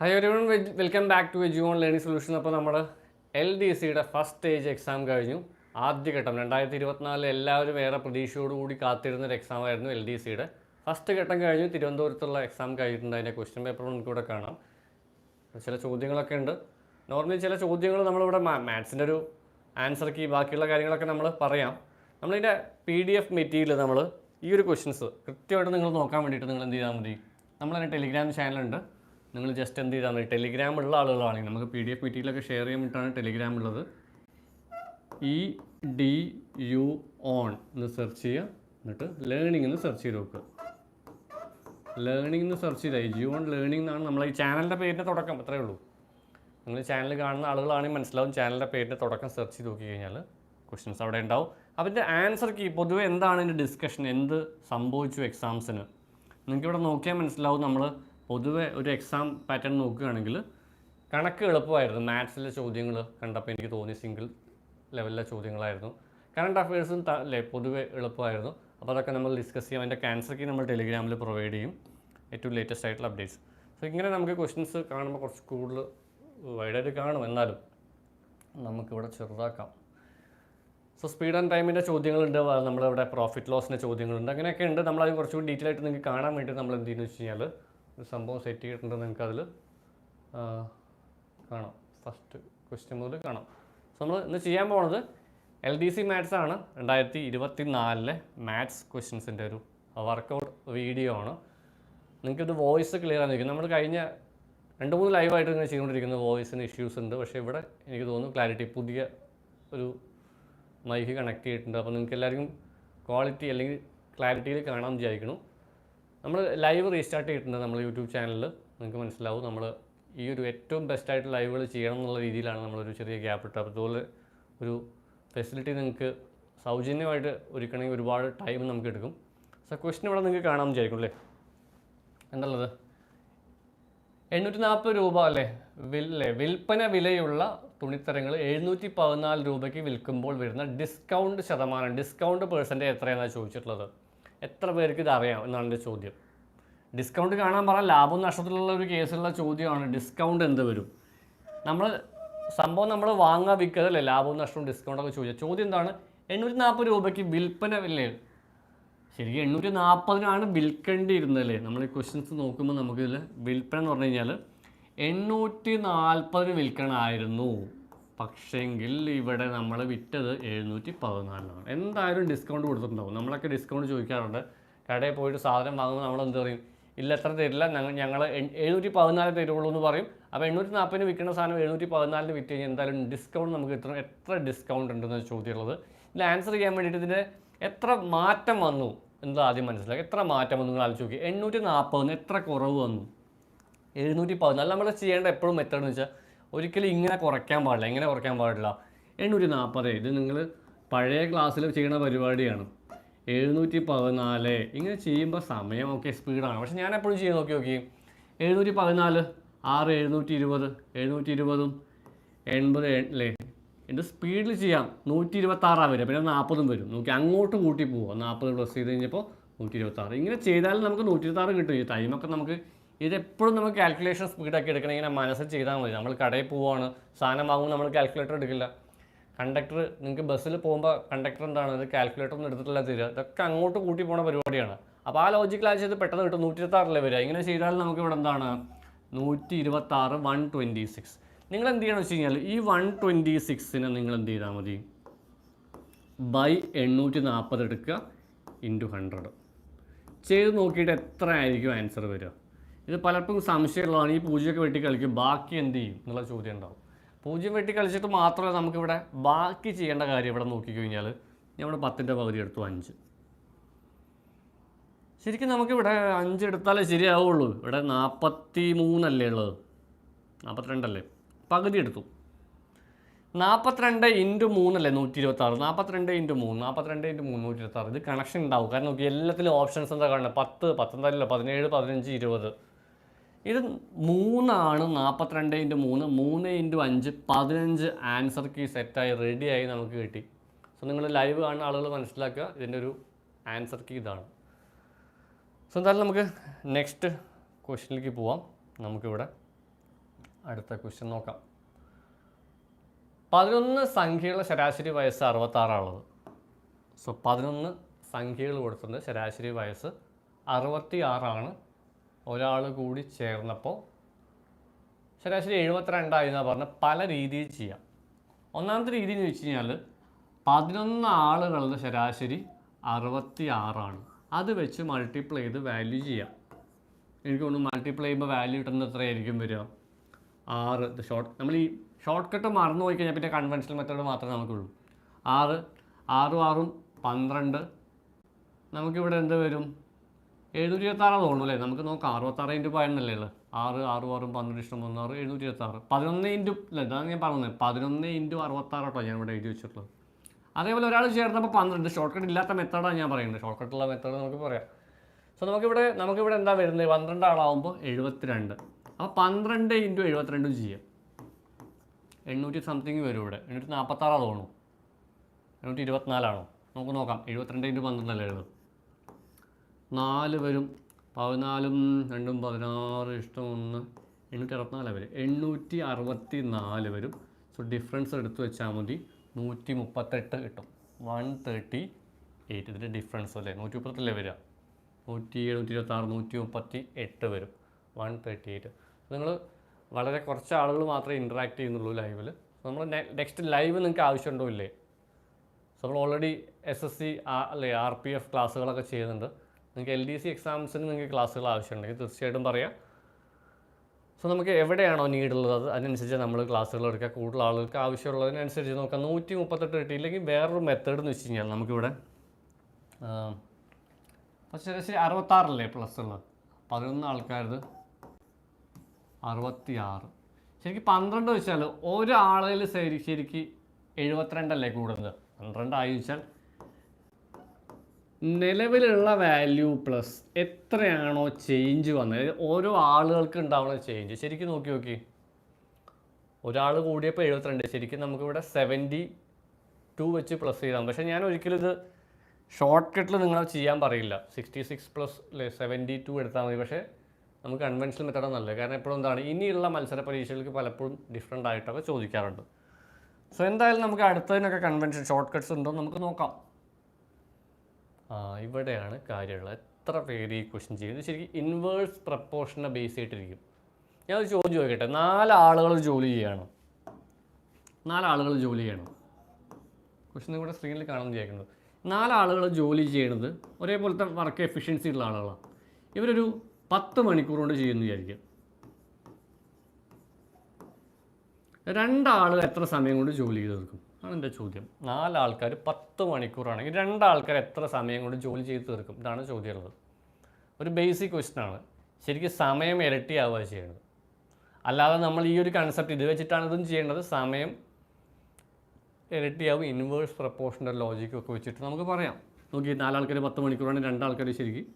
Hi everyone welcome back to edu learning solution അപ്പോൾ നമ്മൾ L D സിയുടെ first stage exam കഴിഞ്ഞു. ആദ്യഘട്ടം രണ്ടായിരത്തി ഇരുപത്തിനാലിൽ എല്ലാവരും ഏറെ പ്രതീക്ഷയോടുകൂടി കാത്തിരുന്ന ഒരു എക്സാം ആയിരുന്നു എൽ ഡി സിയുടെ ഫസ്റ്റ് ഘട്ടം കഴിഞ്ഞു തിരുവനന്തപുരത്തുള്ള എക്സാം കഴിഞ്ഞിട്ടുണ്ട്. അതിന്റെ ക്വസ്റ്റ്യൻ പേപ്പർ നമുക്ക് ഇവിടെ കാണാം. ചില ചോദ്യങ്ങളൊക്കെ ഉണ്ട്. നോർമലി ചില ചോദ്യങ്ങൾ നമ്മളിവിടെ മാത്സിന്റെ ഒരു ആൻസർ കീ ബാക്കിയുള്ള കാര്യങ്ങളൊക്കെ നമ്മൾ പറയാം. നമ്മളിതിന്റെ പി ഡി എഫ് മെറ്റീരിയൽ നമ്മൾ ഈ ഒരു ക്വസ്റ്റ്യൻസ് കൃത്യമായിട്ട് നിങ്ങൾ നോക്കാൻ വേണ്ടിയിട്ട് നിങ്ങൾ എന്ത് ചെയ്താൽ മതി. നമ്മളതിന്റെ ടെലിഗ്രാം ചാനലുണ്ട് നിങ്ങൾ ജസ്റ്റ് എന്ത് ചെയ്താൽ മതി? ടെലിഗ്രാം ഉള്ള ആളുകളാണെങ്കിൽ നമുക്ക് പി ഡി എഫ് മെറ്റീരിയലൊക്കെ ഷെയർ ചെയ്യാൻ വേണ്ടിയിട്ടാണ് ടെലിഗ്രാം ഉള്ളത്. ഇ ഡി യു ഓൺ എന്ന് സെർച്ച് ചെയ്യുക. എന്നിട്ട് ലേണിംഗ് എന്ന് സെർച്ച് ചെയ്ത് നോക്കുക. ലേണിംഗ് എന്ന് സെർച്ച് ചെയ്താൽ യു ഓൺ ലേണിംഗ് എന്നാണ് നമ്മൾ ഈ ചാനലിന്റെ പേരിന്റെ തുടക്കം. അത്രേ ഉള്ളൂ. നിങ്ങൾ ചാനൽ കാണുന്ന ആളുകളാണെങ്കിൽ മനസ്സിലാവും ചാനലിന്റെ പേരിന്റെ തുടക്കം സെർച്ച് ചെയ്ത് നോക്കി കഴിഞ്ഞാൽ ക്വസ്റ്റ്യൻസ് അവിടെ ഉണ്ടാവും. അതിന്റെ ആൻസർ കീ പൊതുവെ എന്താണ് ഇതിന്റെ ഡിസ്കഷൻ എന്ത് സംഭവിച്ചു എക്സാംസിന് നിങ്ങൾക്ക് ഇവിടെ നോക്കിയാൽ മനസ്സിലാവും നമ്മൾ പൊതുവെ ഒരു എക്സാം പാറ്റേൺ നോക്കുകയാണെങ്കിൽ കണക്ക് എളുപ്പമായിരുന്നു. മാത്സിലെ ചോദ്യങ്ങൾ കണ്ടപ്പോൾ എനിക്ക് തോന്നി സിംഗിൾ ലെവലിലെ ചോദ്യങ്ങളായിരുന്നു. കറണ്ട് അഫയേഴ്സും അല്ലേ പൊതുവെ എളുപ്പമായിരുന്നു. അപ്പോൾ അതൊക്കെ നമ്മൾ ഡിസ്കസ് ചെയ്യും. അതിന്റെ ക്യാൻസർക്ക് നമ്മൾ ടെലിഗ്രാമിൽ പ്രൊവൈഡ് ചെയ്യും. ഏറ്റവും ലേറ്റസ്റ്റ് ആയിട്ടുള്ള അപ്ഡേറ്റ്സ് സോ ഇങ്ങനെ നമുക്ക് ക്വസ്റ്റ്യൻസ് കാണുമ്പോൾ കുറച്ച് കൂടുതൽ വൈഡായിട്ട് കാണും. എന്നാലും നമുക്കിവിടെ ചെറുതാക്കാം. സോ സ്പീഡ് ആൻഡ് ടൈമിന്റെ ചോദ്യങ്ങളുണ്ട്. നമ്മളിവിടെ പ്രോഫിറ്റ് ലോസിന്റെ ചോദ്യങ്ങളുണ്ട്. അങ്ങനെയൊക്കെ ഉണ്ട്. നമ്മളത് കുറച്ചുകൂടി ഡീറ്റെയിൽ ആയിട്ട് നിങ്ങൾക്ക് കാണാൻ വേണ്ടി നമ്മൾ എന്ത് ചെയ്യുന്നു വെച്ച് കഴിഞ്ഞാൽ ഒരു സംഭവം സെറ്റ് ചെയ്തിട്ടുണ്ട് നിങ്ങൾക്ക് അതിൽ കാണാം. ഫസ്റ്റ് ക്വസ്റ്റ്യൻ മുതൽ കാണാം. സോ നമ്മൾ ഇന്ന് ചെയ്യാൻ പോകുന്നത് എൽ ഡി സി മാത്സ് ആണ്. രണ്ടായിരത്തി ഇരുപത്തി നാലിലെ മാത്സ് ക്വസ്റ്റ്യൻസിന്റെ ഒരു വർക്കൗട്ട് വീഡിയോ ആണ്. നിങ്ങൾക്കിത് വോയിസ് ക്ലിയർ ആയിരിക്കും നമ്മൾ കഴിഞ്ഞ രണ്ട് മൂന്ന് ലൈവായിട്ട് ഇങ്ങനെ ചെയ്തുകൊണ്ടിരിക്കുന്ന. വോയിസിന് ഇഷ്യൂസ് ഉണ്ട്. പക്ഷേ ഇവിടെ എനിക്ക് തോന്നുന്നു ക്ലാരിറ്റി പുതിയ ഒരു മൈക്ക് കണക്ട് ചെയ്തിട്ടുണ്ട്. അപ്പോൾ നിങ്ങൾക്ക് എല്ലാവർക്കും ക്വാളിറ്റി അല്ലെങ്കിൽ ക്ലാരിറ്റിയിൽ കാണാൻ വിചാരിക്കണം നമ്മൾ ലൈവ് റീസ്റ്റാർട്ട് ചെയ്തിട്ടുണ്ട് നമ്മൾ യൂട്യൂബ് ചാനലിൽ നിങ്ങൾക്ക് മനസ്സിലാവും. നമ്മൾ ഈ ഒരു ഏറ്റവും ബെസ്റ്റായിട്ട് ലൈവുകൾ ചെയ്യണം എന്നുള്ള രീതിയിലാണ് നമ്മളൊരു ചെറിയ ഗ്യാപ്പ് ഇട്ടത്. അതുപോലെ ഒരു ഫെസിലിറ്റി നിങ്ങൾക്ക് സൗജന്യമായിട്ട് ഒരുക്കണമെങ്കിൽ ഒരുപാട് ടൈം നമുക്ക് എടുക്കും. സോ ക്വസ്റ്റ്യൻ ഇവിടെ നിങ്ങൾക്ക് കാണാൻ വിചാരിക്കും അല്ലേ? എന്നുള്ളത് എണ്ണൂറ്റി നാൽപ്പത് രൂപ അല്ലേ? വിൽ അല്ലേ? വിൽപ്പന വിലയുള്ള തുണിത്തരങ്ങൾ എഴുന്നൂറ്റി പതിനാല് രൂപയ്ക്ക് വിൽക്കുമ്പോൾ വരുന്ന ഡിസ്കൗണ്ട് ശതമാനം ഡിസ്കൗണ്ട് പേഴ്സന്റേജ് എത്രയാണെന്നാണ് ചോദിച്ചിട്ടുള്ളത്? എത്ര പേർക്ക് ഇത് അറിയാം എന്നാണ് എന്റെ ചോദ്യം. ഡിസ്കൗണ്ട് കാണാൻ പറഞ്ഞാൽ ലാഭം നഷ്ടത്തിലുള്ള ഒരു കേസുള്ള ചോദ്യമാണ് ഡിസ്കൗണ്ട് എന്ത് വരും? നമ്മൾ സംഭവം നമ്മൾ വാങ്ങാൻ വിൽക്കതല്ലേ? ലാഭവും നഷ്ടവും ഡിസ്കൗണ്ടൊക്കെ ചോദിച്ചത് ചോദ്യം എന്താണ്? എണ്ണൂറ്റി നാൽപ്പത് രൂപയ്ക്ക് വിൽപ്പന ഇല്ലേ? ശരിക്കും എണ്ണൂറ്റി നാൽപ്പതിനാണ് വിൽക്കേണ്ടിയിരുന്നല്ലേ നമ്മൾ ഈ ക്വസ്റ്റ്യൻസ് നോക്കുമ്പോൾ നമുക്കിതിൽ വിൽപ്പന എന്ന് പറഞ്ഞു കഴിഞ്ഞാൽ എണ്ണൂറ്റി നാൽപ്പതിന് വിൽക്കണമായിരുന്നു പക്ഷേങ്കിൽ ഇവിടെ നമ്മൾ വിറ്റത് എഴുന്നൂറ്റി പതിനാലിനാണ് എന്തായാലും ഡിസ്കൗണ്ട് കൊടുത്തിട്ടുണ്ടാവും. നമ്മളൊക്കെ ഡിസ്കൗണ്ട് ചോദിക്കാറുണ്ട്. കടയിൽ പോയിട്ട് സാധനം വാങ്ങുമ്പോൾ നമ്മൾ എന്ത് പറയും? ഇല്ല എത്ര തരില്ല ഞങ്ങൾ എഴുന്നൂറ്റി പതിനാല് തരുള്ളൂ എന്ന് പറയും. അപ്പോൾ എണ്ണൂറ്റി നാൽപ്പതിന് വിൽക്കുന്ന സാധനം എഴുന്നൂറ്റി പതിനാലിന് വിറ്റ് കഴിഞ്ഞാൽ എന്തായാലും ഡിസ്കൗണ്ട് നമുക്ക് എത്ര എത്ര ഡിസ്കൗണ്ട് ഉണ്ടെന്ന് ചോദ്യമുള്ളത്. ഇതിൽ ആൻസർ ചെയ്യാൻ വേണ്ടിയിട്ട് ഇതിന്റെ എത്ര മാറ്റം വന്നു എന്നത് ആദ്യം മനസ്സിലാക്കി എത്ര മാറ്റം വന്നു നിങ്ങൾ ആലോചിച്ച് നോക്കി എണ്ണൂറ്റി നാൽപ്പതിന് എത്ര കുറവ് വന്നു? എഴുന്നൂറ്റി പതിനാല് നമ്മൾ ചെയ്യേണ്ട എപ്പോഴും മെത്തേഡ് എന്ന് വെച്ചാൽ ഒരിക്കലും ഇങ്ങനെ കുറയ്ക്കാൻ പാടില്ല. എങ്ങനെ കുറയ്ക്കാൻ പാടില്ല? എണ്ണൂറ്റി നാൽപ്പത് ഇത് നിങ്ങൾ പഴയ ക്ലാസ്സിൽ ചെയ്യുന്ന പരിപാടിയാണ്. എഴുന്നൂറ്റി പതിനാല് ഇങ്ങനെ ചെയ്യുമ്പോൾ സമയം ഓക്കെ സ്പീഡാണ് പക്ഷെ ഞാൻ എപ്പോഴും ചെയ്യാൻ നോക്കി നോക്കി. എഴുന്നൂറ്റി പതിനാല് ആറ് എഴുന്നൂറ്റി ഇരുപത് എഴുന്നൂറ്റി ഇരുപതും എൺപത് അല്ലേ എന്റെ സ്പീഡിൽ ചെയ്യാം. നൂറ്റി ഇരുപത്താറാണ് വരിക. പിന്നെ നാൽപ്പതും വരും. നോക്കി അങ്ങോട്ട് കൂട്ടി പോവുക. നാൽപ്പത് പ്ലസ് ചെയ്ത് കഴിഞ്ഞപ്പോൾ നൂറ്റി ഇരുപത്താറ് ഇങ്ങനെ ചെയ്താലും നമുക്ക് നൂറ്റി ഇരുപത്താറ് കിട്ടും. ഈ ടൈമൊക്കെ നമുക്ക് ഇതെപ്പോഴും നമുക്ക് കാൽക്കുലേഷൻ സ്പീഡാക്കി എടുക്കണം. ഇങ്ങനെ മനസ്സിൽ ചെയ്താൽ മതി. നമ്മൾ കടയിൽ പോവുകയാണ് സാധനം വാങ്ങുമ്പോൾ നമ്മൾ കാൽക്കുലേറ്റർ എടുക്കില്ല. കണ്ടക്ടർ നിങ്ങൾക്ക് ബസ്സിൽ പോകുമ്പോൾ കണ്ടക്ടർ എന്താണ്? ഇത് കാൽക്കുലേറ്റർ ഒന്നും എടുത്തിട്ടില്ല തരിക ഇതൊക്കെ അങ്ങോട്ട് കൂട്ടി പോണ പരിപാടിയാണ്. അപ്പോൾ ആ ലോജിക്കൽ ഇത് പെട്ടെന്ന് കിട്ടും നൂറ്റി ഇരുപത്താറിലെ വരിക. ഇങ്ങനെ ചെയ്താൽ നമുക്ക് ഇവിടെ എന്താണ്? നൂറ്റി ഇരുപത്താറ് വൺ ട്വന്റി സിക്സ് നിങ്ങൾ എന്ത് ചെയ്യണമെന്ന് വെച്ച് കഴിഞ്ഞാൽ ഈ വൺ ട്വന്റി സിക്സിനെ നിങ്ങൾ എന്ത് ചെയ്താൽ മതി? ബൈ എണ്ണൂറ്റി നാൽപ്പത് എടുക്കുക ഇന്റു ഹൺഡ്രഡ് ചെയ്ത് നോക്കിയിട്ട് എത്ര ആയിരിക്കും ആൻസർ വരിക? ഇത് പലർക്കും സംശയമുള്ളതാണ്. ഈ പൂജയൊക്കെ വെട്ടി കളിക്കും. ബാക്കി എന്ത് ചെയ്യും? എന്നുള്ള ചോദ്യം ഉണ്ടാവും. പൂജ്യം വെട്ടി കളിച്ചിട്ട് മാത്രമല്ല നമുക്കിവിടെ ബാക്കി ചെയ്യേണ്ട കാര്യം ഇവിടെ നോക്കിക്കഴിഞ്ഞാൽ നമ്മുടെ പത്തിന്റെ പകുതി എടുത്തു അഞ്ച്. ശരിക്കും നമുക്കിവിടെ അഞ്ച് എടുത്താലേ ശരിയാവുള്ളൂ. ഇവിടെ നാൽപ്പത്തി മൂന്നല്ലേ ഉള്ളത്? നാൽപ്പത്തിരണ്ടല്ലേ പകുതി എടുത്തു. നാൽപ്പത്തിരണ്ട് ഇന്റു മൂന്നല്ലേ? നൂറ്റി ഇരുപത്തി ആറ് നാൽപ്പത്തിരണ്ട് ഇന്റു മൂന്ന്. നാൽപ്പത്തിരണ്ട് ഇന്റു മൂന്ന് നൂറ്റി ഇരുപത്താറ് ഇത് കണക്ഷൻ ഉണ്ടാവും. കാരണം നോക്കി എല്ലാത്തിലും ഓപ്ഷൻസ് എന്താ കാണുന്നത് പത്ത് പത്തൊമ്പതില്ല പതിനേഴ് പതിനഞ്ച് ഇരുപത്. ഇത് മൂന്നാണ് നാൽപ്പത്തിരണ്ട് ഇന്റു മൂന്ന് മൂന്ന് ഇന്റു അഞ്ച് പതിനഞ്ച് ആൻസർ കീ സെറ്റായി റെഡിയായി നമുക്ക് കിട്ടി. സോ നിങ്ങൾ ലൈവ് കാണുന്ന ആളുകൾ മനസ്സിലാക്കുക ഇതിന്റെ ഒരു ആൻസർ കീ ഇതാണ്. സോ എന്തായാലും നമുക്ക് നെക്സ്റ്റ് ക്വസ്റ്റ്യനിലേക്ക് പോവാം. നമുക്കിവിടെ അടുത്ത ക്വസ്റ്റ്യൻ നോക്കാം. പതിനൊന്ന് സംഖ്യകളുടെ ശരാശരി വയസ്സ് അറുപത്താറാണുള്ളത്. സോ പതിനൊന്ന് സംഖ്യകൾ കൊടുത്തിട്ടുണ്ട്. ശരാശരി വയസ്സ് അറുപത്തി ആറാണ് ഒരാൾ കൂടി ചേർന്നപ്പോൾ ശരാശരി എഴുപത്തിരണ്ടായി എന്നാണ് പറഞ്ഞ് പല രീതിയിൽ ചെയ്യാം. ഒന്നാമത്തെ രീതി എന്ന് വെച്ച് കഴിഞ്ഞാൽ പതിനൊന്ന് ആളുകളുടെ ശരാശരി അറുപത്തി ആറാണ് അത് വെച്ച് മൾട്ടിപ്ലൈ ചെയ്ത് വാല്യൂ ചെയ്യാം. എനിക്ക് തോന്നുന്നു മൾട്ടിപ്ലൈ ചെയ്യുമ്പോൾ വാല്യൂ കിട്ടുന്നത് എത്രയായിരിക്കും വരിക? ആറ്. ഷോർട്ട് നമ്മൾ ഈ ഷോർട്ട് കട്ട് മറന്നു പോയി കഴിഞ്ഞാൽ പിന്നെ കൺവെൻഷണൽ മെത്തേഡ് മാത്രമേ നമുക്കുള്ളൂ. ആറ്. ആറും ആറും പന്ത്രണ്ട്. നമുക്കിവിടെ എന്ത് വരും? എഴുന്നൂറ്റി ഇരുപത്താറ് തോന്നുന്നു അല്ലേ? നമുക്ക് നോക്കാം. അറുപത്താറ് ഇന്റു പതിനൊന്നല്ലേ ഉള്ളത് ആറ് ആറ് ആറും പന്ത്രണ്ട് ഇഷ്ടം മൂന്നാറ് എഴുന്നൂറ്റി ഇരുപത്താറ് പതിനൊന്ന് ഇന്റു അല്ല ഇതാണ് ഞാൻ പറഞ്ഞത്. പതിനൊന്ന് ഇന്റു അറുപത്താറ് കേട്ടോ ഞാൻ ഇവിടെ എഴുതി വെച്ചിട്ടുള്ളത്. അതേപോലെ ഒരാൾ ചേർന്നപ്പോൾ പന്ത്രണ്ട്. ഷോർട്ട് കട്ട് ഇല്ലാത്ത മെത്തേഡാണ് ഞാൻ പറയുന്നത്. ഷോർട്ട് കട്ടുള്ള മെത്തേഡ് നമുക്ക് പറയാം. സോ നമുക്കിവിടെ നമുക്കിവിടെ എന്താ വരുന്നത്? പന്ത്രണ്ട് ആളാവുമ്പോൾ എഴുപത്തിരണ്ട്. അപ്പോൾ പന്ത്രണ്ട് ഇന്റു എഴുപത്തിരണ്ടും ചെയ്യാം എണ്ണൂറ്റി സംതിങ് വരും ഇവിടെ. എണ്ണൂറ്റി നാൽപ്പത്താറാണ് തോന്നുന്നു. എണ്ണൂറ്റി ഇരുപത്തിനാലാണോ? നമുക്ക് നോക്കാം. എഴുപത്തിരണ്ട് ഇന്റു പന്ത്രണ്ടല്ലേ എഴുതും നാല് വരും. പതിനാലും രണ്ടും പതിനാറ് ഇഷ്ടം ഒന്ന് എണ്ണൂറ്റി അറുപത്തിനാല് വരും. എണ്ണൂറ്റി അറുപത്തി നാല് വരും. സോ ഡിഫറൻസ് എടുത്തു വെച്ചാൽ മതി. നൂറ്റി മുപ്പത്തെട്ട് കിട്ടും. വൺ തേർട്ടി എയ്റ്റ് ഇതിന്റെ ഡിഫറൻസ് അല്ലേ? നൂറ്റി മുപ്പത്തെട്ടല്ലേ വരിക? നൂറ്റി എഴുന്നൂറ്റി ഇരുപത്താറ് നൂറ്റി മുപ്പത്തി എട്ട് വരും. വൺ തേർട്ടി എയ്റ്റ് നിങ്ങൾ വളരെ കുറച്ച് ആളുകൾ മാത്രമേ ഇന്ററാക്ട് ചെയ്യുന്നുള്ളൂ ലൈവിൽ നമ്മൾ നെക്സ്റ്റ് ലൈവ് നിങ്ങൾക്ക് ആവശ്യമുണ്ടോ? ഇല്ലേ? നമ്മൾ ഓൾറെഡി എസ് എസ് സി അല്ലെ ആർ പി എഫ് ക്ലാസ്സുകളൊക്കെ ചെയ്യുന്നുണ്ട്. നിങ്ങൾക്ക് എൽ ഡി സി എക്സാംസിന് നിങ്ങൾക്ക് ക്ലാസ്സുകൾ ആവശ്യമുണ്ടെങ്കിൽ തീർച്ചയായിട്ടും പറയാം. സോ നമുക്ക് എവിടെയാണോ നീഡുള്ളത് അതിനനുസരിച്ച് നമ്മൾ ക്ലാസ്സുകൾ എടുക്കുക. കൂടുതൽ ആളുകൾക്ക് ആവശ്യമുള്ളതിനനുസരിച്ച് നോക്കാം. നൂറ്റി മുപ്പത്തെട്ട് കിട്ടിയില്ലെങ്കിൽ വേറൊരു മെത്തേഡ് എന്ന് വെച്ച് കഴിഞ്ഞാൽ നമുക്കിവിടെ പക്ഷേ ശരി അറുപത്താറല്ലേ പ്ലസ് ഉള്ളത്? പതിനൊന്ന് ആൾക്കാരത് അറുപത്തി ആറ് ശരിക്കും പന്ത്രണ്ട് വെച്ചാൽ ഒരാളിൽ ശരി ശരിക്ക് എഴുപത്തിരണ്ടല്ലേ കൂടുന്നത്? പന്ത്രണ്ടായി വെച്ചാൽ നിലവിലുള്ള വാല്യൂ പ്ലസ് എത്രയാണോ ചേഞ്ച് വന്നത്? ഓരോ ആളുകൾക്ക് ഉണ്ടാവുന്ന ചേഞ്ച് ശരിക്കും നോക്കി നോക്കി. ഒരാൾ കൂടിയപ്പോൾ എഴുപത്തിരണ്ട്. ശരിക്കും നമുക്കിവിടെ സെവന്റി ടു വെച്ച് പ്ലസ് ചെയ്താൽ പക്ഷേ ഞാൻ ഒരിക്കലും ഇത് ഷോർട്ട് കട്ടിൽ നിങ്ങൾ ചെയ്യാൻ പറയില്ല. സിക്സ്റ്റി സിക്സ് പ്ലസ് അല്ലേ സെവന്റി ടു എടുത്താൽ മതി. പക്ഷേ നമുക്ക് കൺവെൻഷൻ മെത്തേഡ് നല്ലത്. കാരണം എപ്പോഴും എന്താണ് ഇനിയുള്ള മത്സര പരീക്ഷകൾക്ക് പലപ്പോഴും ഡിഫറെന്റ് ആയിട്ടൊക്കെ ചോദിക്കാറുണ്ട്. സോ എന്തായാലും നമുക്ക് അടുത്തതിനൊക്കെ കൺവെൻഷൻ ഷോർട്ട് കട്ട്സ് ഉണ്ടോ നമുക്ക് നോക്കാം. ഇവിടെയാണ് കാര്യമുള്ളത്. എത്ര പേര് ഈ ക്വസ്റ്റ്യൻ ചെയ്യുന്നത്? ശരിക്കും ഇൻവേഴ്സ് പ്രപ്പോർഷനെ ബേസ് ചെയ്തിട്ടിരിക്കും. ഞാൻ ഒരു ചോദ്യം ചോദിക്കട്ടെ? നാല് ആളുകൾ ജോലി ചെയ്യണം. നാലാളുകൾ ജോലി ചെയ്യണം. ക്വസ്റ്റ്യൻ ഇവിടെ സ്ക്രീനിൽ കാണാൻ വിചാരിക്കുന്നത് നാലാളുകൾ ജോലി ചെയ്യണത് ഒരേപോലത്തെ വർക്ക് എഫിഷ്യൻസി ഉള്ള ആളുകളാണ് ഇവരൊരു പത്ത് മണിക്കൂർ കൊണ്ട് ചെയ്യുന്നു വിചാരിക്കും രണ്ടാൾ എത്ര സമയം കൊണ്ട് ജോലി ചെയ്ത് തീർക്കും എന്റെ ചോദ്യം. നാലാൾക്കാർ പത്ത് മണിക്കൂറാണെങ്കിൽ രണ്ടാൾക്കാർ എത്ര സമയം കൊണ്ട് ജോലി ചെയ്ത് തീർക്കും? ഇതാണ് ചോദ്യമുള്ളത്. ഒരു ബേസിക് ക്വസ്റ്റ്യൻ ആണ്. ശരിക്കും സമയം ഇരട്ടിയാവുക ചെയ്യേണ്ടത്. അല്ലാതെ നമ്മൾ ഈ ഒരു കൺസെപ്റ്റ് ഇത് വെച്ചിട്ടാണ് ഇതും ചെയ്യേണ്ടത്. സമയം ഇരട്ടിയാവും ഇൻവേഴ്സ് പ്രപ്പോർഷന്റെ ലോജിക്കും ഒക്കെ വെച്ചിട്ട് നമുക്ക് പറയാം. നോക്കി നാലാൾക്കാർ പത്ത് മണിക്കൂറാണെങ്കിൽ രണ്ടാൾക്കാർ ശരിക്കും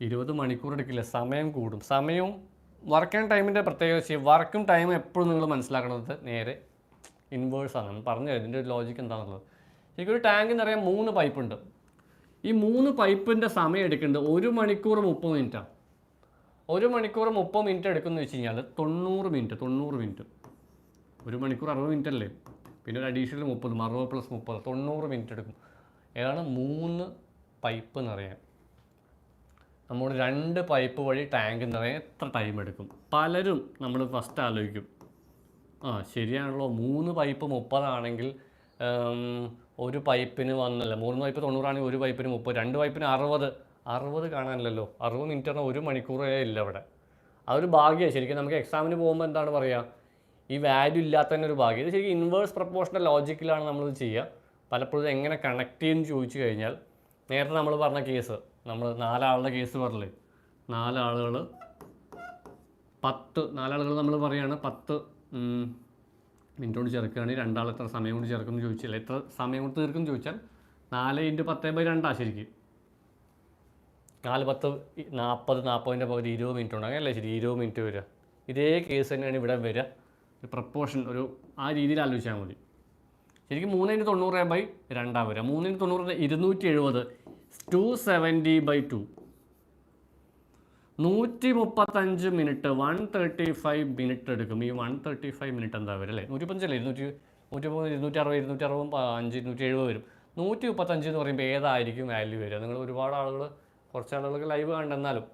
ഇരുപത് മണിക്കൂർ എടുക്കില്ല. സമയം കൂടും. സമയവും വർക്ക് ആൻഡ് ടൈമിന്റെ പ്രത്യേകത വർക്കും ടൈമും എപ്പോഴും നിങ്ങൾ മനസ്സിലാക്കുന്നത് നേരെ ഇൻവേഴ്സ് ആണ്. പറഞ്ഞു ഇതിന്റെ ഒരു ലോജിക്ക് എന്താണെന്നുള്ളത്. ശരിക്കും ഒരു എന്ന് അറിയാം മൂന്ന് പൈപ്പുണ്ട് ഈ മൂന്ന് പൈപ്പിന്റെ സമയം എടുക്കേണ്ടത് ഒരു മണിക്കൂർ മുപ്പത് മിനിറ്റാണ് ഒരു മണിക്കൂർ മുപ്പത് മിനിറ്റ് എടുക്കുമെന്ന് വെച്ച് കഴിഞ്ഞാൽ തൊണ്ണൂറ് മിനിറ്റ് തൊണ്ണൂറ് മിനിറ്റ് ഒരു മണിക്കൂർ അറുപത് മിനിറ്റ് അല്ലേ? പിന്നെ ഒരു അഡീഷണൽ മുപ്പത് അറുപത് പ്ലസ് മുപ്പത് തൊണ്ണൂറ് മിനിറ്റ് എടുക്കും. ഏതാണ്? മൂന്ന് പൈപ്പ് നിറയാൻ നമ്മൾ രണ്ട് പൈപ്പ് വഴി ടാങ്ക് നിറയാൻ എത്ര ടൈം എടുക്കും? പലരും നമ്മൾ ഫസ്റ്റ് ആലോചിക്കും. ആ ശരിയാണല്ലോ. മൂന്ന് പൈപ്പ് മുപ്പതാണെങ്കിൽ ഒരു പൈപ്പിന് വന്നല്ല മൂന്ന് പൈപ്പ് തൊണ്ണൂറാണെങ്കിൽ ഒരു പൈപ്പിന് മുപ്പത് രണ്ട് പൈപ്പിന് അറുപത്. അറുപത് കാണാനില്ലല്ലോ. അറുപത് മിനിറ്റ് പറഞ്ഞാൽ ഒരു മണിക്കൂറേ ഇല്ല അവിടെ. അതൊരു ഭാഗ്യമാണ് ശരിക്കും നമുക്ക് എക്സാമിന് പോകുമ്പോൾ എന്താണ് പറയുക ഈ വാല്യൂ ഇല്ലാത്തതിന്റെ ഒരു ഭാഗ്യം. ഇത് ശരിക്കും ഇൻവേഴ്സ് പ്രപ്പോർഷണൽ ലോജിക്കിലാണ് നമ്മളിത് ചെയ്യുക പലപ്പോഴും എങ്ങനെ കണക്ട് ചെയ്യുമെന്ന് ചോദിച്ചു കഴിഞ്ഞാൽ നേരത്തെ നമ്മൾ പറഞ്ഞ കേസ് നമ്മൾ നാലാളുടെ കേസ് പറഞ്ഞില്ലേ? നാലാളുകൾ പത്ത് നാലാളുകൾ നമ്മൾ പറയുകയാണ് പത്ത് മിനിറ്റ് കൊണ്ട് ചേർക്കുകയാണെങ്കിൽ രണ്ടാൾ എത്ര സമയം കൊണ്ട് ചേർക്കും എന്ന് ചോദിച്ചാൽ എത്ര സമയം കൊണ്ട് തീർക്കും ചോദിച്ചാൽ നാല് ഇന്റു പത്ത് ബൈ രണ്ടാ ശരിക്കും. നാല് പത്ത് നാൽപ്പത് നാൽപ്പതിന്റെ പകുതി ഇരുപത് മിനിറ്റ് ഉണ്ടാകും അല്ലേ ശരി ഇരുപത് മിനിറ്റ് വരിക. ഇതേ കേസ് തന്നെയാണ് ഇവിടെ വരിക. ഒരു പ്രപ്പോർഷൻ ഒരു ആ രീതിയിൽ ആലോചിച്ചാൽ മതി. ശരിക്കും മൂന്നിന് തൊണ്ണൂറ് ബൈ രണ്ടാണ് വരിക. മൂന്നിന് തൊണ്ണൂറ് ഇരുന്നൂറ്റി എഴുപത്. ടു സെവന്റി ബൈ ടു നൂറ്റി മുപ്പത്തഞ്ച് minute one thirty five minute എടുക്കും. ഈ വൺ തേർട്ടി ഫൈവ് മിനിറ്റ് എന്താ വരും അല്ലേ? നൂറ്റിപ്പഞ്ചല്ലേ ഇരുന്നൂറ്റി നൂറ്റി മൂന്ന് ഇരുന്നൂറ്റി അറുപത് ഇരുന്നൂറ്റി അറുപത് അഞ്ച് ഇരുന്നൂറ്റി എഴുപത് വരും. നൂറ്റി മുപ്പത്തഞ്ച് എന്ന് പറയുമ്പോൾ ഏതായിരിക്കും വാല്യൂ വരിക? നിങ്ങൾ ഒരുപാട് ആളുകൾ കുറച്ച് ആളുകൾക്ക് ലൈവ് കണ്ടെന്നാലും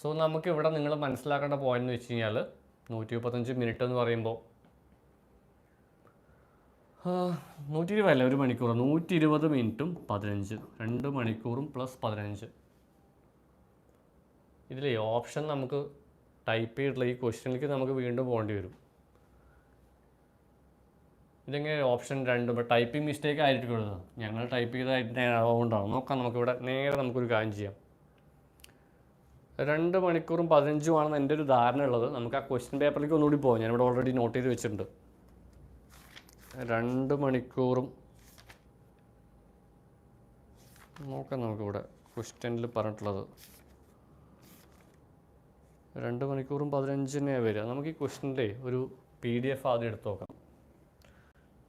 സോ നമുക്ക് ഇവിടെ നിങ്ങൾ മനസ്സിലാക്കേണ്ട പോയിന്റ് എന്ന് വെച്ച് കഴിഞ്ഞാൽ നൂറ്റി മുപ്പത്തഞ്ച് മിനിറ്റ് എന്ന് പറയുമ്പോൾ നൂറ്റി ഇരുപതല്ല ഒരു മണിക്കൂർ നൂറ്റി ഇരുപത് മിനിറ്റും പതിനഞ്ച്. രണ്ട് മണിക്കൂറും പ്ലസ് പതിനഞ്ച്. ഇതിലേ ഓപ്ഷൻ നമുക്ക് ടൈപ്പ് ചെയ്തിട്ടുള്ള ഈ ക്വസ്റ്റ്യനിലേക്ക് നമുക്ക് വീണ്ടും പോകേണ്ടി വരും. ഇതെങ്ങനെ ഓപ്ഷൻ രണ്ടും? ടൈപ്പിംഗ് മിസ്റ്റേക്ക് ആയിരിക്കും ഉള്ളത് ഞങ്ങൾ ടൈപ്പ് ചെയ്തതായിട്ട് അതുകൊണ്ടാണ്. നോക്കാം നമുക്കിവിടെ നേരെ നമുക്കൊരു കാര്യം ചെയ്യാം. രണ്ട് മണിക്കൂറും പതിനഞ്ചും ആണെന്ന് എന്റെ ഒരു ധാരണ ഉള്ളത്. നമുക്ക് ആ ക്വസ്റ്റ്യൻ പേപ്പറിലേക്ക് ഒന്നുകൂടി പോകാം ഞാനിവിടെ ഓൾറെഡി നോട്ട് ചെയ്ത് വെച്ചിട്ടുണ്ട്. രണ്ട് മണിക്കൂറും നോക്കാം നമുക്കിവിടെ ക്വസ്റ്റ്യനിൽ പറഞ്ഞിട്ടുള്ളത്. രണ്ട് മണിക്കൂറും പതിനഞ്ചിനെ വരിക. നമുക്ക് ഈ ക്വസ്റ്റിന്റെ ഒരു പി ഡി എഫ് ആദ്യം എടുത്ത് നോക്കാം.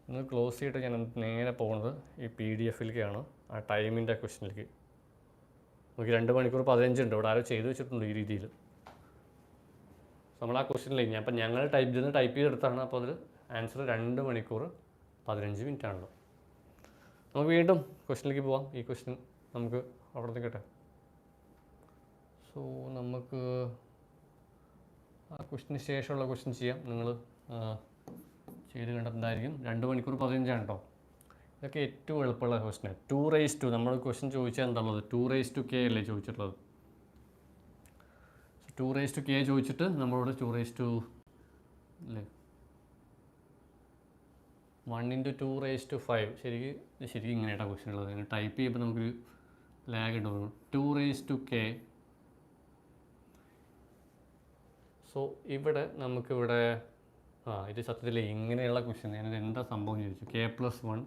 ഒന്ന് ക്ലോസ് ചെയ്തിട്ട് ഞാൻ നേരെ പോകുന്നത് ഈ പി ഡി എഫിലേക്കാണ്. ആ ടൈമിന്റെ ക്വസ്റ്റിനിലേക്ക്. നമുക്ക് രണ്ട് മണിക്കൂർ പതിനഞ്ചുണ്ട്. ഇവിടെ ആരോ ചെയ്തു വെച്ചിട്ടുണ്ട് ഈ രീതിയിൽ. നമ്മൾ ആ ക്വസ്റ്റിനിലേക്ക് അപ്പം ഞങ്ങൾ ടൈപ്പ് ചെയ്ത് ടൈപ്പ് ചെയ്തെടുത്താണ് അപ്പോൾ അതിൽ ആൻസർ രണ്ട് മണിക്കൂർ പതിനഞ്ച് മിനിറ്റ് ആണല്ലോ നമുക്ക് വീണ്ടും ക്വസ്റ്റിനിലേക്ക് പോവാം. ഈ ക്വസ്റ്റ്യൻ നമുക്ക് അവിടെ നിൽക്കട്ടെ സോ നമുക്ക് ആ ക്വസ്റ്റിന് ശേഷമുള്ള ക്വസ്റ്റ്യൻ ചെയ്യാം. നിങ്ങൾ ചെയ്ത് കണ്ടെത്തുന്നതായിരിക്കും രണ്ട് മണിക്കൂർ പതിനഞ്ചാണ് കേട്ടോ ഇതൊക്കെ ഏറ്റവും എളുപ്പമുള്ള ക്വസ്റ്റിനാണ് ടു റേസ് ടു നമ്മൾ ക്വസ്റ്റ്യൻ ചോദിച്ചാൽ എന്താണുള്ളത് ടു റേസ് ടു കെ അല്ലേ ചോദിച്ചിട്ടുള്ളത്? ടു റേസ് ടു കെ ചോദിച്ചിട്ട് നമ്മളോട് ടു റേസ് ടു അല്ലേ? One into two raise to five ശരിക്കും ശരിക്കും ഇങ്ങനെയായിട്ടാണ് ക്വസ്റ്റ്യൻ ഉള്ളത്. ടൈപ്പ് ചെയ്യുമ്പോൾ നമുക്കൊരു ലാഗ് ഉണ്ടാവും. Two raise to K so ഇവിടെ നമുക്കിവിടെ ആ ഇത് സത്യത്തിൽ ഇങ്ങനെയുള്ള ക്വസ്റ്റ്യൻ ഞാനത് എന്താ സംഭവം ചോദിച്ചു. K plus one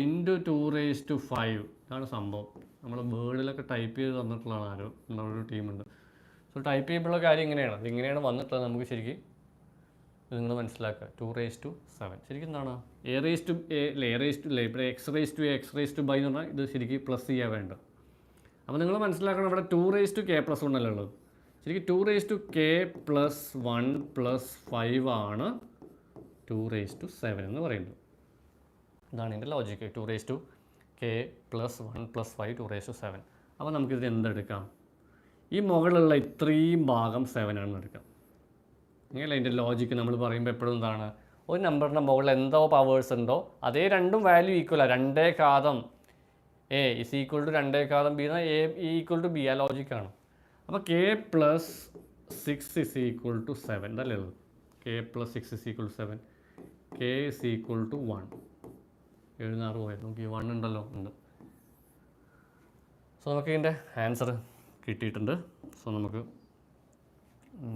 into two raise to five ഇതാണ് സംഭവം. നമ്മൾ വേർഡിലൊക്കെ ടൈപ്പ് ചെയ്ത് തന്നിട്ടുള്ളതാണ് ആരോ നമ്മളൊരു ടീമുണ്ട് സോ ടൈപ്പ് ചെയ്യുമ്പോഴുള്ള കാര്യം ഇങ്ങനെയാണ്. ഇതിങ്ങനെയാണ് വന്നിട്ടുള്ളത് നമുക്ക് ശരിക്കും നിങ്ങൾ മനസ്സിലാക്കുക. ടു റേസ് ടു സെവൻ ശരിക്കും എന്താണ്? A raise to A A raise to അല്ലേ ഇവിടെ X raise to X raise to by എന്ന് പറഞ്ഞാൽ ഇത് ശരിക്കും പ്ലസ് ചെയ്യാൻ വേണ്ട. അപ്പോൾ നിങ്ങൾ മനസ്സിലാക്കണം ഇവിടെ two raise to K plus അല്ലേ ഉള്ളത്. ശരിക്കും two raise to K plus one plus five ആണ് ടു റേസ് ടു സെവൻ എന്ന് പറയുന്നത്. ഇതാണ് എന്റെ logic two raise to K plus one plus five two raise to seven അപ്പോൾ നമുക്കിത് എന്തെടുക്കാം? ഈ മുകളിലുള്ള ഇത്രയും ഭാഗം സെവൻ ആണെന്ന് എടുക്കാം. ഇങ്ങനെയല്ല എന്റെ ലോജിക്ക് നമ്മൾ പറയുമ്പോൾ എപ്പോഴും എന്താണ്? ഒരു നമ്പറിന്റെ മുകളിൽ എന്തോ പവേഴ്സ് ഉണ്ടോ? അതേ രണ്ടും വാല്യൂ ഈക്വലാണ് രണ്ടേ ഘാതം എ ഇസ് ഈക്വൽ ടു രണ്ടേ ഘാതം ബി എന്നാൽ എ ഈക്വൽ ടു ബി ആ ലോജിക്കാണ് അപ്പോൾ K plus six is equal to seven ഇതല്ലേ ഉള്ളത് K plus six is equal to seven K is equal to one എഴുന്നാറ് പോയത്. നോക്കി വൺ ഉണ്ടല്ലോ. ഉണ്ട്. സോ നമുക്ക് ഇതിന്റെ ആൻസർ കിട്ടിയിട്ടുണ്ട്. സോ നമുക്ക്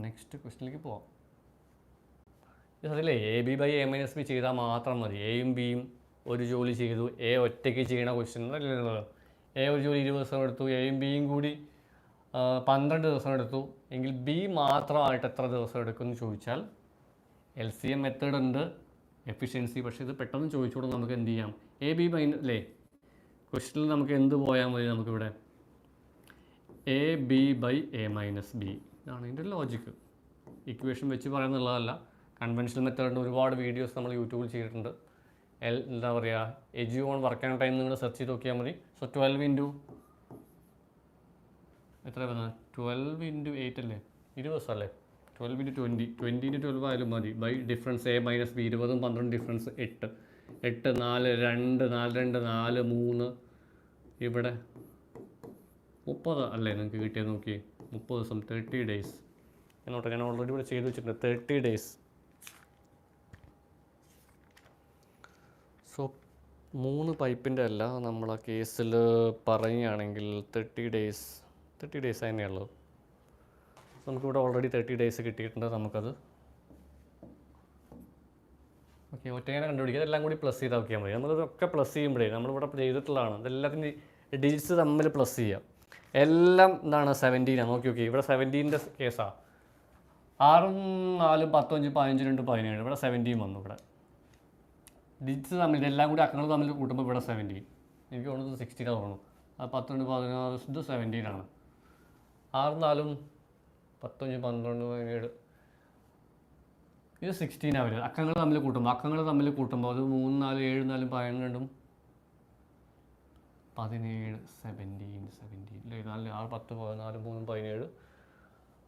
നെക്സ്റ്റ് ക്വസ്റ്റിനിലേക്ക് പോവാം. അതിലെ A B by A minus B ചെയ്താൽ മാത്രം മതി. എയും ബിയും ഒരു ജോലി ചെയ്തു. എ ഒറ്റയ്ക്ക് ചെയ്യണ ക്വസ്റ്റ്യൻ അല്ലല്ലോ എ ഒരു ജോലി ഇരുപത് ദിവസം എടുത്തു. എയും ബിയും കൂടി പന്ത്രണ്ട് ദിവസം എടുത്തു. എങ്കിൽ ബി മാത്രമായിട്ട് എത്ര ദിവസം എടുക്കും എന്ന് ചോദിച്ചാൽ എൽ സി എം മെത്തേഡ് ഉണ്ട്. എഫിഷ്യൻസി പക്ഷേ ഇത് പെട്ടെന്ന് ചോദിച്ചുകൊണ്ട് നമുക്ക് എന്ത് ചെയ്യാം? എ ബി മൈന അല്ലേ ക്വസ്റ്റ്യനിൽ നമുക്ക് എന്ത് പോയാൽ മതി നമുക്കിവിടെ? A B by A minus B ഇതാണ് ഇതിന്റെ ലോജിക്ക് ഇക്വേഷൻ വെച്ച് പറയുന്നുള്ളതല്ല. കൺവെൻഷണൽ മെത്തേഡിന്റെ ഒരുപാട് വീഡിയോസ് നമ്മൾ യൂട്യൂബിൽ ചെയ്തിട്ടുണ്ട്. എൽ എന്താ പറയുക edu on work and time നിങ്ങൾ സെർച്ച് ചെയ്ത് നോക്കിയാൽ മതി. സോ ട്വൽവ് ഇന്റു എത്ര വരുന്നത് ട്വൽവ് ഇന്റു എയ്റ്റ് അല്ലേ? ഇരുപത് ദിവസം അല്ലേ twelve into twenty twenty into twelve ആയാലും മതി. By difference A minus B ഇരുപതും പന്ത്രണ്ട് ഡിഫറൻസ് എട്ട്. എട്ട് നാല് രണ്ട് നാല് രണ്ട് നാല് മൂന്ന്. ഇവിടെ മുപ്പത് അല്ലേ നിങ്ങൾക്ക് കിട്ടിയത് നോക്കി മുപ്പത് ദിവസം തേർട്ടി ഡേയ്സ് എന്നോട്ടെ ഞാൻ ഓൾറെഡി ഇവിടെ ചെയ്ത് വെച്ചിട്ടുണ്ട്. തേർട്ടി ഡേയ്സ് സോ മൂന്ന് പൈപ്പിന്റെ അല്ല നമ്മൾ ആ കേസിൽ പറയുകയാണെങ്കിൽ തേർട്ടി ഡേയ്സ് തേർട്ടി ഡേയ്സ് തന്നെയുള്ളൂ നമുക്കിവിടെ ഓൾറെഡി തേർട്ടി ഡേയ്സ് കിട്ടിയിട്ടുണ്ട് നമുക്കത്. ഓക്കെ ഒറ്റങ്ങനെ കണ്ടുപിടിക്കുക എല്ലാം കൂടി പ്ലസ് ചെയ്ത് നോക്കിയാൽ മതി. നമ്മളിതൊക്കെ പ്ലസ് ചെയ്യുമ്പോഴേ നമ്മളിവിടെ ചെയ്തിട്ടുള്ളതാണ്. ഇതെല്ലാത്തിന്റെ ഡിജിറ്റ്സ് തമ്മിൽ പ്ലസ് ചെയ്യാം. എല്ലാം എന്താണ് സെവന്റീനാണ് നോക്കി നോക്കി. ഇവിടെ സെവന്റീന്റെ കേസാണ് ആറും നാലും പത്തും അഞ്ചും പതിനഞ്ച് രണ്ട് പതിനേഴ്. ഇവിടെ സെവന്റീൻ വന്നു ഇവിടെ. ഡിജിറ്റ്സ് തമ്മിൽ ഇതെല്ലാം കൂടി അക്കങ്ങൾ തമ്മിൽ കൂട്ടുമ്പോൾ ഇവിടെ സെവന്റീൻ എനിക്ക് തോന്നുന്നത് സിക്സ്റ്റീനാണ് തോന്നുന്നു. ആ പത്തുണ്ട് പതിനാറ് ഇത് സെവന്റീൻ ആണ്. ആറ് നാലും പത്തഞ്ച് പന്ത്രണ്ട് പതിനേഴ്. ഇത് സിക്സ്റ്റീൻ ആവരുത്. അക്കങ്ങൾ തമ്മിൽ കൂട്ടുമ്പോൾ അക്കങ്ങൾ തമ്മിൽ കൂട്ടുമ്പോൾ അത് മൂന്ന് നാല് ഏഴ് നാലും പതിനെണ്ടും പതിനേഴ് സെവന്റീൻ സെവന്റീൻ അല്ലേ നാല് ആറ് പത്ത് പതിനാല് മൂന്നും പതിനേഴ്.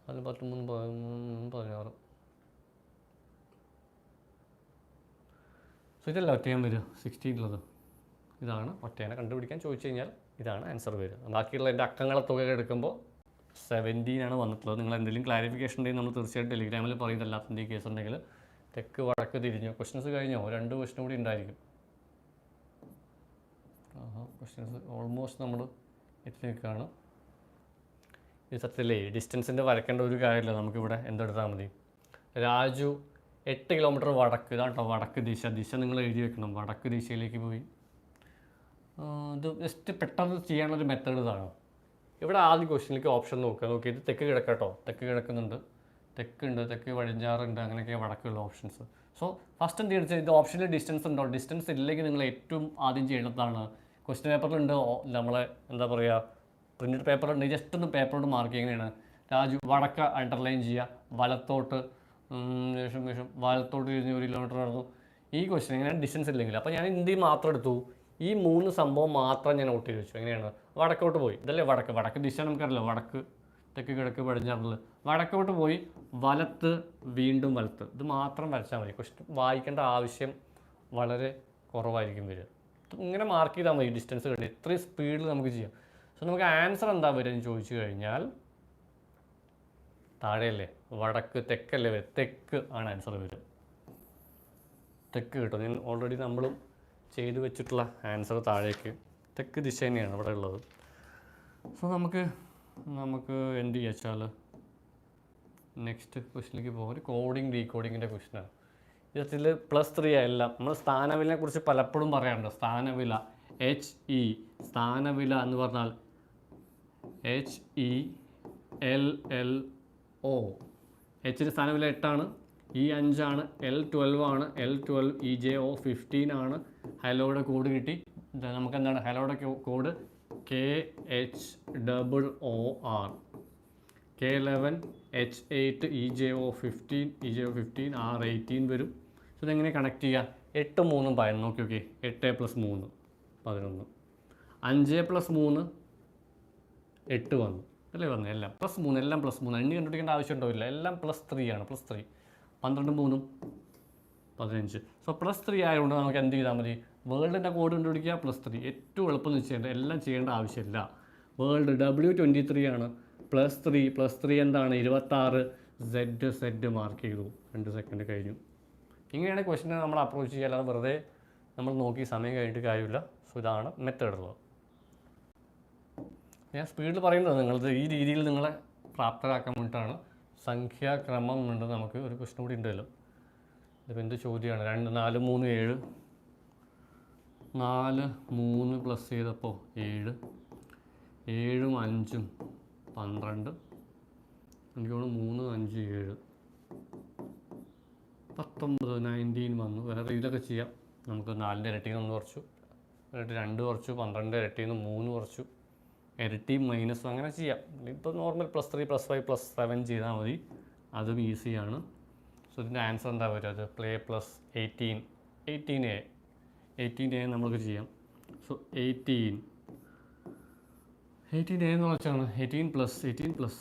നാല് പത്ത് മൂന്ന് പതിമൂന്ന് പതിനാറ്. സോ ഇതല്ല ഒറ്റയാൻ വരിക? സിക്സ്റ്റീനുള്ളത് ഇതാണ് ഒറ്റേനെ കണ്ടുപിടിക്കാൻ ചോദിച്ചു കഴിഞ്ഞാൽ ഇതാണ് ആൻസർ വരിക. ബാക്കിയുള്ള എന്റെ അക്കങ്ങളെ തുക എടുക്കുമ്പോൾ സെവന്റീൻ ആണ് വന്നിട്ടുള്ളത്. നിങ്ങൾ എന്തെങ്കിലും ക്ലാരിഫിക്കേഷൻ ഉണ്ടെങ്കിൽ നമ്മൾ തീർച്ചയായിട്ടും ടെലിഗ്രാമിൽ പറയുന്നതല്ലാത്തതിന്റെ കേസ് ഉണ്ടെങ്കിൽ തെക്ക് വടക്ക് തിരിഞ്ഞു. ക്വസ്റ്റ്യൻസ് കഴിഞ്ഞോ? രണ്ട് ക്വസ്റ്റ്യൻ കൂടി ഉണ്ടായിരിക്കും. ക്വസ്റ്റ്യൻസ് ഓൾമോസ്റ്റ് നമ്മൾ എത്തി നിൽക്കുകയാണ് ഇത് സത്യത്തിലേ ഡിസ്റ്റൻസിന്റെ വരയ്ക്കേണ്ട ഒരു കാര്യമില്ല. നമുക്കിവിടെ എന്തെടുത്താൽ മതി. രാജു എട്ട് കിലോമീറ്റർ വടക്ക്. ഇതാണ് കേട്ടോ വടക്ക് ദിശ. ദിശ നിങ്ങൾ എഴുതി വെക്കണം. വടക്ക് ദിശയിലേക്ക് പോയി. ഇത് ജസ്റ്റ് പെട്ടെന്ന് ചെയ്യാനുള്ളൊരു മെത്തേഡ് ഇതാണ്. ഇവിടെ ആദ്യം ക്വസ്റ്റ്യനിലേക്ക് ഓപ്ഷൻ നോക്കുക. നോക്കിയിട്ട് തെക്ക് കിഴക്കട്ടോ തെക്ക് കിഴക്കുന്നുണ്ട് തെക്കുണ്ട് തെക്ക് പടിഞ്ഞാറുണ്ട് അങ്ങനെയൊക്കെ വടക്കുള്ള ഓപ്ഷൻസ് സോ ഫസ്റ്റ് എന്ത് ചെയ്യണം ഇത് ഓപ്ഷനിൽ ഡിസ്റ്റൻസ് ഉണ്ടോ? ഡിസ്റ്റൻസ് ഇല്ലെങ്കിൽ നിങ്ങൾ ഏറ്റവും ആദ്യം ചെയ്യേണ്ടതാണ് ക്വസ്റ്റ്യൻ പേപ്പറിലുണ്ട് നമ്മളെ എന്താ പറയുക പ്രിന്റഡ് പേപ്പറുണ്ട് ജസ്റ്റ് ഒന്ന് പേപ്പറോട് മാർക്ക് എങ്ങനെയാണ് രാജു വടക്ക അണ്ടർലൈൻ ചെയ്യുക. വലത്തോട്ട് ശേഷം ശേഷം വലത്തോട്ട് തിരിഞ്ഞ് ഒരു കിലോമീറ്റർ നടന്നു. ഈ ക്വസ്റ്റ്യൻ എങ്ങനെയാണ് ഡിസ്റ്റൻസ് ഇല്ലെങ്കിൽ. അപ്പോൾ ഞാൻ ഹിന്ദി മാത്രം എടുത്തു. ഈ മൂന്ന് സംഭവം മാത്രം ഞാൻ ഔട്ട് ചെയ്ത് വെച്ചു. എങ്ങനെയാണ്? വടക്കോട്ട് പോയി. ഇതല്ലേ വടക്ക്? വടക്ക് ദിശ നമുക്കറിയില്ല? വടക്ക് തെക്ക് കിഴക്ക് പടിഞ്ഞാറുള്ളത് വടക്കോട്ട് പോയി വലത്ത് വീണ്ടും വലത്ത്. ഇത് മാത്രം വരച്ചാൽ മതി. ക്വസ്റ്റ്യൻ വായിക്കേണ്ട ആവശ്യം വളരെ കുറവായിരിക്കും വരിക. ഇങ്ങനെ മാർക്ക് ചെയ്താൽ മതി ഡിസ്റ്റൻസ് കണ്ടി. ഇത്രയും സ്പീഡിൽ നമുക്ക് ചെയ്യാം. സോ നമുക്ക് ആൻസർ എന്താ വരിക എന്ന് ചോദിച്ചു കഴിഞ്ഞാൽ താഴെയല്ലേ? വടക്ക് തെക്കല്ലേ തെക്ക് ആണ് ആൻസർ വരിക. തെക്ക് കിട്ടും. ഞാൻ ഓൾറെഡി നമ്മളും ചെയ്തു വെച്ചിട്ടുള്ള ആൻസർ താഴേക്ക് തെക്ക് ദിശ തന്നെയാണ് ഇവിടെ ഉള്ളത്. സോ നമുക്ക് നമുക്ക് എന്ത് ചോദിച്ചാൽ നെക്സ്റ്റ് ക്വസ്റ്റിലേക്ക് പോകാം. ഒരു കോഡിങ് ഡീകോഡിങ്ങിന്റെ ക്വസ്റ്റിനാണ് ഇതിൽ പ്ലസ് ത്രീ എല്ലാം. നമ്മൾ സ്ഥാനവിലനെ കുറിച്ച് പലപ്പോഴും പറയാറുണ്ട്. സ്ഥാനവില എച്ച് ഇ സ്ഥാനവില എന്ന് പറഞ്ഞാൽ H E L L O എച്ചിന്റെ സ്ഥാനവില എട്ടാണ്. ഇ അഞ്ചാണ്. എൽ ട്വൽവ് ആണ്. L twelve E J O fifteen ആണ്. ഹലോയുടെ കോഡ് കിട്ടി. നമുക്ക് എന്താണ് ഹലോയുടെ code K H double O R. K eleven H eight E J O fifteen E J O fifteen R eighteen വരും. സോ ഇതെങ്ങനെ connect ചെയ്യുക എട്ട് മൂന്നും പതിനൊന്ന് നോക്കി ഓക്കെ എട്ട് പ്ലസ് മൂന്ന് പതിനൊന്ന്. അഞ്ച് പ്ലസ് മൂന്ന് എട്ട് വന്നു. അല്ലേ വന്നു എല്ലാം പ്ലസ് മൂന്ന് എല്ലാം പ്ലസ് മൂന്ന്. എണ്ണി കണ്ടുപിടിക്കേണ്ട ആവശ്യം ഉണ്ടാവില്ല എല്ലാം പ്ലസ് ത്രീ ആണ്. Plus three. പന്ത്രണ്ട് മൂന്നും. പതിനഞ്ച്. സോ പ്ലസ് ത്രീ ആയതുകൊണ്ട് നമുക്ക് എന്ത് ചെയ്താൽ മതി? വേൾഡിന്റെ കോഡ് കണ്ടുപിടിക്കുക പ്ലസ് ത്രീ ഏറ്റവും എളുപ്പം എന്ന് വെച്ചാൽ എല്ലാം ചെയ്യേണ്ട ആവശ്യമില്ല. വേൾഡ് ഡബ്ല്യു ട്വന്റി ത്രീ ആണ്. പ്ലസ് ത്രീ പ്ലസ് ത്രീ എന്താണ്? ഇരുപത്താറ്. സെഡ് സെഡ് മാർക്ക് ചെയ്തു. രണ്ട് സെക്കൻഡ് കഴിഞ്ഞു. ഇങ്ങനെയാണ് ക്വസ്റ്റിനെ നമ്മൾ അപ്രോച്ച് ചെയ്യുക. അല്ലാതെ വെറുതെ നമ്മൾ നോക്കി സമയം കഴിഞ്ഞിട്ട് കാര്യമില്ല. സോ ഇതാണ് മെത്തേഡുള്ളത് ഞാൻ സ്പീഡിൽ പറയുന്നത് നിങ്ങളത് ഈ രീതിയിൽ നിങ്ങളെ പ്രാപ്തരാക്കാൻ വേണ്ടിയിട്ടാണ്. സംഖ്യാക്രമം ഉണ്ട് നമുക്ക് ഒരു ക്വസ്റ്റൻ കൂടി ഉണ്ടല്ലോ. ഇതിപ്പോൾ എന്ത് ചോദ്യമാണ് രണ്ട് നാല് മൂന്ന് ഏഴ്. നാല് മൂന്ന് പ്ലസ് ചെയ്തപ്പോൾ ഏഴ്. ഏഴും അഞ്ചും പന്ത്രണ്ട്. എനിക്ക് തോന്നുന്നു മൂന്ന് അഞ്ച് ഏഴ്. പത്തൊമ്പത് നയന്റീൻ വന്നു. വേറെ ഇതൊക്കെ ചെയ്യാം. നമുക്ക് നാലിന്റെ ഇരട്ടിയിൽ നിന്ന് കുറച്ചു. എന്നിട്ട് രണ്ട് കുറച്ചു പന്ത്രണ്ട് ഇരട്ടിയിൽ നിന്ന് മൂന്ന് കുറച്ചു. ഇരട്ടി മൈനസ് അങ്ങനെ ചെയ്യാം. ഇപ്പോൾ normal plus three plus five plus seven ചെയ്താൽ മതി. അതും ഈസിയാണ് സോ ഇതിന്റെ ആൻസർ എന്താ വരിക? അത് play plus eighteen eighteen A eighteen A നമ്മൾക്ക് ചെയ്യാം. സോ എയ്റ്റീൻ എയ്റ്റീൻ എ എന്ന് വെച്ചാണ് eighteen plus eighteen plus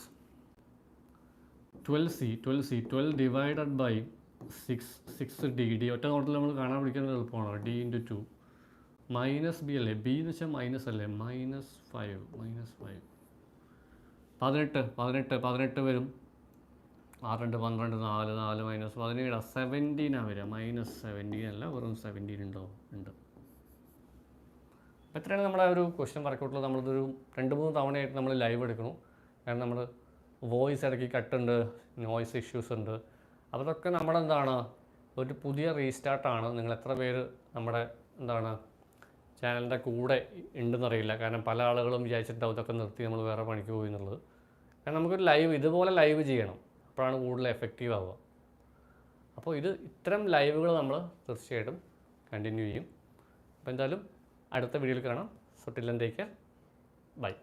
twelve C twelve C twelve divided by six six D D ഒറ്റ നോട്ടിൽ നമ്മൾ കാണാൻ പിടിക്കുന്നത് എളുപ്പമാണ്. D into two minus B അല്ലേ? ബി എന്ന് വെച്ചാൽ മൈനസ് അല്ലേ? മൈനസ് ഫൈവ് മൈനസ് ഫൈവ് പതിനെട്ട് പതിനെട്ട് പതിനെട്ട് വരും. ആറ് രണ്ട് പന്ത്രണ്ട് നാല് നാല് മൈനസ് പതിനേഴ് സെവന്റീനാണ് വരിക. മൈനസ് സെവന്റീൻ അല്ല വെറും സെവന്റീൻ ഉണ്ടോ? ഉണ്ട്. അപ്പോൾ എത്രയാണ് നമ്മുടെ ഒരു ക്വസ്റ്റ്യൻ വർക്കൗട്ടിൽ നമ്മളിതൊരു രണ്ട് മൂന്ന് തവണയായിട്ട് നമ്മൾ ലൈവ് എടുക്കണം കാരണം നമ്മൾ വോയിസ് ഇടയ്ക്ക് കട്ടുണ്ട് നോയ്സ് ഇഷ്യൂസ് ഉണ്ട്. അതൊക്കെ നമ്മളെന്താണ്? ഒരു പുതിയ റീസ്റ്റാർട്ടാണ് നിങ്ങൾ എത്ര പേര് നമ്മുടെ എന്താണ് ചാനലിന്റെ കൂടെ ഉണ്ടെന്നറിയില്ല കാരണം പല ആളുകളും വിചാരിച്ചിട്ടുണ്ടാവും ഇതൊക്കെ നിർത്തി നമ്മൾ വേറെ പണിക്ക് പോയി എന്നുള്ളത്. കാരണം നമുക്കൊരു ലൈവ് ഇതുപോലെ ലൈവ് ചെയ്യണം. അപ്പോഴാണ് കൂടുതൽ എഫക്റ്റീവ് ആവുക. അപ്പോൾ ഇത് ഇത്തരം ലൈവുകൾ നമ്മൾ തീർച്ചയായിട്ടും കണ്ടിന്യൂ ചെയ്യും. അപ്പോൾ എന്തായാലും അടുത്ത വീഡിയോയിൽ കാണാം. So by